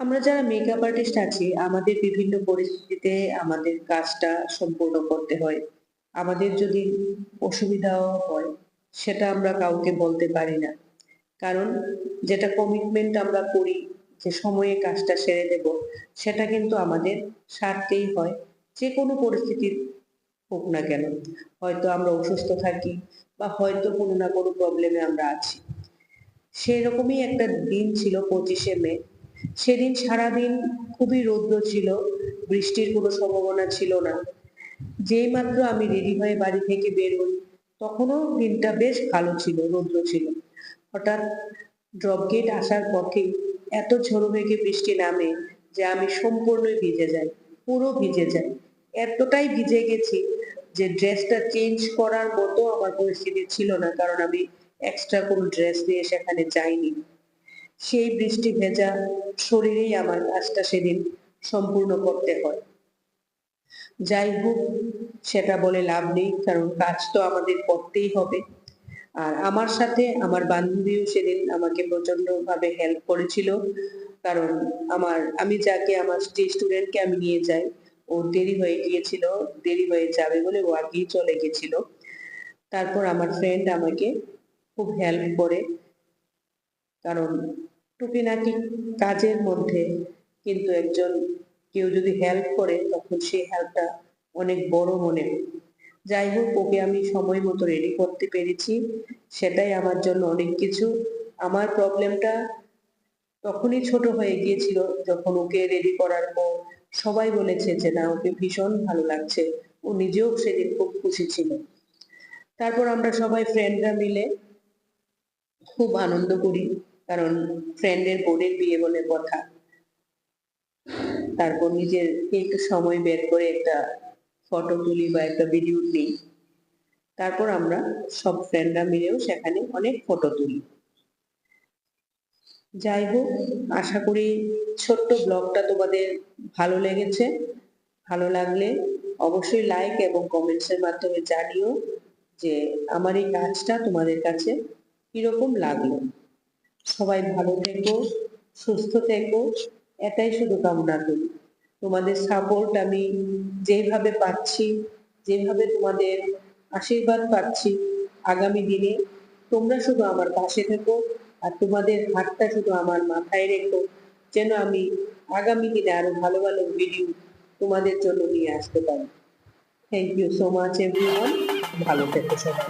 আমরা যারা makeup artist আছি, আমাদের বিভিন্ন পরিস্থিতিতে আমাদের কাজটা সম্পূর্ণ করতে হয়। আমাদের যদি অসুবিধাও হয়, সেটা আমরা কাউকে বলতে পারি না। কারণ যেটা কমিটমেন্ট আমরা করি, যে সময়ে কাজটা সেরে দেব সেটা কিন্তু আমাদের সারতেই হয়। যে কোনো পরিস্থিতির হোক না কেন। হয়তো আমরা অসুস্থ থাকি, বা হয়তো কোনো না কোনো প্রবলেমে আমরা আছি। সেই রকমই একটা দিন ছিল পঁচিশে মে। সেদিন সারাদিন খুবই রৌদ্র ছিল, বৃষ্টির কোনো সম্ভাবনা ছিল না। যেই মাত্র আমি রেডি হয়ে বাড়ি থেকে বের হই, তখনও দিনটা বেশ ভালো ছিল, রৌদ্র ছিল। হঠাৎ ড্রপ গেট আসার পথেই এত ঝোড়ো বেগে বৃষ্টি নামে যে আমি সম্পূর্ণই ভিজে যাই, পুরো ভিজে যাই। এতটাই ভিজে গেছি যে ড্রেসটা চেঞ্জ করার মতো আমার পরিস্থিতি ছিল না, কারণ আমি এক্সট্রা কোনো ড্রেস নিয়ে সেখানে যাইনি। সেই বৃষ্টি ভেজা শরীরেই আমার কাজটা সেদিন সম্পূর্ণ করতে হয়। যাই হোক, সেটা বলে লাভ নেই, কারণ কাজ তো আমাদের করতেই হবে। আর আমার সাথে আমার বান্ধবীও সেদিন আমাকে প্রচণ্ড ভাবে হেল্প করেছিল, কারণ আমার, আমি যাকে আমার স্টুডেন্টকে আমি নিয়ে যাই, ও দেরি হয়ে গিয়েছিল, দেরি হয়ে যাবে বলে ও আগেই চলে গেছিল। তারপর আমার ফ্রেন্ড আমাকে খুব হেল্প করে, কারণ টুকিনাটি কাজের মধ্যে। কিন্তু একজন কেউ যদি হেল্প করে, তখন সেই হেল্পটা অনেক বড় মনে হয় যাই হোক, ওকে আমি সময় মতো রেডি করতে পেরেছি। সেটাই আমার জন্য অনেক কিছু। আমার প্রবলেমটা তখনই ছোট হয়ে গিয়েছিল যখন ওকে রেডি করার পর সবাই বলেছে যে, না, ওকে ভীষণ ভালো লাগছে। ও নিজেও সেদিন খুব খুশি ছিল। তারপর আমরা সবাই ফ্রেন্ডরা মিলে খুব আনন্দ করি। কারণ ফ্রেন্ডের বোনের বিয়ে বলে কথা। তারপর নিজের একটু সময় বের করে একটা ফটো তুলি বা একটা ভিডিও নিই। তারপর আমরা সব ফ্রেন্ডরা মিলেও সেখানে অনেক ফটো তুলি। যাই হোক, আশা করি ছোট্ট ব্লগটা তোমাদের ভালো লেগেছে। ভালো লাগলে অবশ্যই লাইক এবং কমেন্টসের মাধ্যমে জানিও যে আমার এই কাজটা তোমাদের কাছে কীরকম লাগল। সবাই ভালো থেকো, সুস্থ থেকো, এটাই শুধু কামনা করি। তোমাদের সাপোর্ট আমি যেভাবে পাচ্ছি, যেভাবে তোমাদের আশীর্বাদ পাচ্ছি আগামী দিনে, তোমরা শুধু আমার পাশে থেকো আর তোমাদের হাতটা শুধু আমার মাথায় রেখো, যেন আমি আগামী দিনে আরও ভালো ভালো ভিডিও তোমাদের জন্য নিয়ে আসতে পারি। Thank you so much everyone ভালো থেকো সবাই।